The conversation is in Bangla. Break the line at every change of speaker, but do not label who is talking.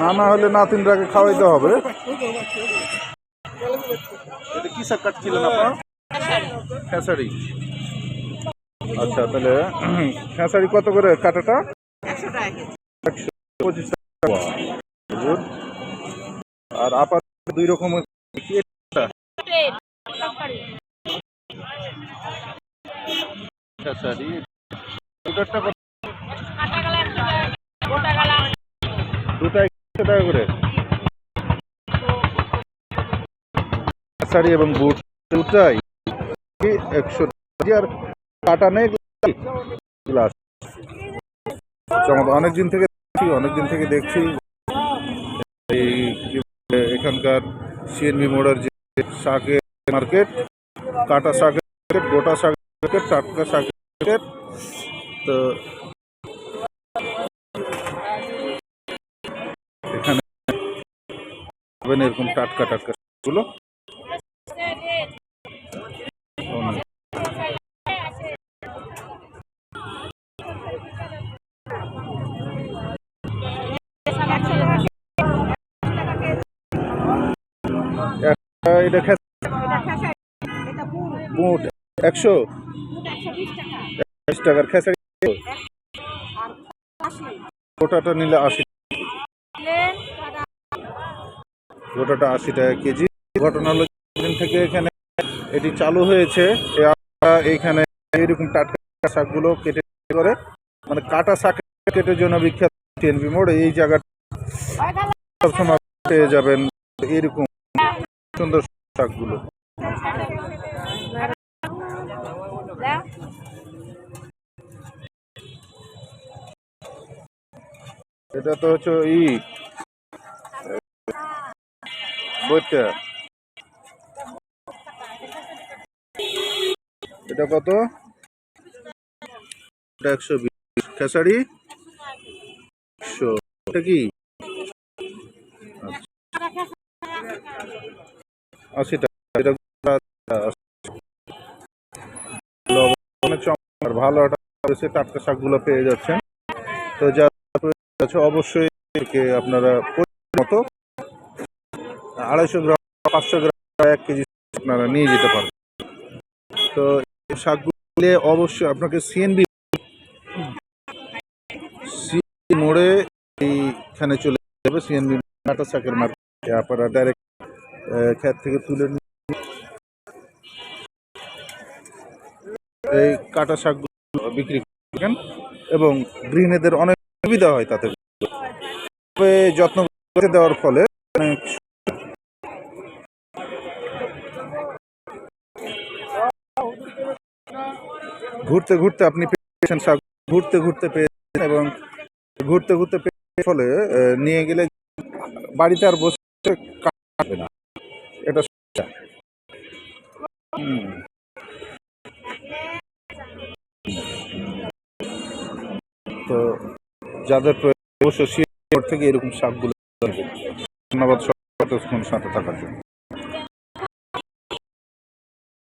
না না হলে নাতিনরাকে খাওয়াইতে হবে। এটা কি শাক কাটছিলেন আপনার? খেসারি। আচ্ছা তাহলে খেসারি কত করে কাটাটা?
একশো
পঁচিশ টাকা। আর আপাত দুই রকম কি? খেসারি দুটারটা কত? দুটা একশো টাকা করে। খেসারি এবং বুট দুটাই একশো আর কাটা নেই গ্লাস। চমৎকার, অনেকদিন থেকে অনেকদিন থেকে দেখছি। এই এখানকার সিএনবি মোড়ের যে শাকের মার্কেট, কাটা শাকের মার্কেট, গোটা শাকের মার্কেট, টাটকা শাকের মার্কেট, তো এখানে এরকম টাটকা টাটকা শাকগুলো অনেক। একটা এটা বুট একশো টাকার গোটাটা নিলে আশি গোটাটা আশি টাকা কেজি ঘটনা থেকে এখানে এটি চালু হয়েছে এ আমরা এইখানে এইরকম টাটকা শাকগুলো কেটে করে মানে কাটা শাক কেটে জন্য বিখ্যাত। টিএনবি মোড়, এই জায়গাটা সবসময় পেয়ে যাবেন এরকম সুন্দর শাকগুলো। এটা তো হচ্ছে ই, বইটা। এটা কত? একশো বিশ। খেসারি? একশো কি? আচ্ছা। আশি টাকা। চমৎকার ভালো একটা টাটকা শাকগুলো পেয়ে যাচ্ছেন। তো যা আছে, অবশ্যই আপনারা মতো আড়াইশো গ্রাম, পাঁচশো গ্রাম, এক কেজি আপনারা নিয়ে যেতে পারেন তো শাকগুলো অবশ্যই আপনাকে সিএনবি মোড়ে এইখানে চলে যাবে সিএনবি কাটা শাকের মার্কেটে আপনারা ডাইরেক্ট ক্ষেত থেকে তুলে এই কাটা শাকগুলো বিক্রি করেন এবং গৃহিণীদের অনেক সুবিধা হয় তাতে। তবে যত্ন করে দেওয়ার ফলে ঘুরতে ঘুরতে আপনি পেয়েছেন শাক, ঘুরতে ঘুরতে পেয়েছেন এবং ঘুরতে ঘুরতে ফলে নিয়ে গেলে বাড়িতে আর বসে কাটবে না। এটা। তো যাদের প্রয়োজন, অবশ্যই থেকে এরকম শাকগুলো ধন্যবাদ সাথে থাকার জন্য।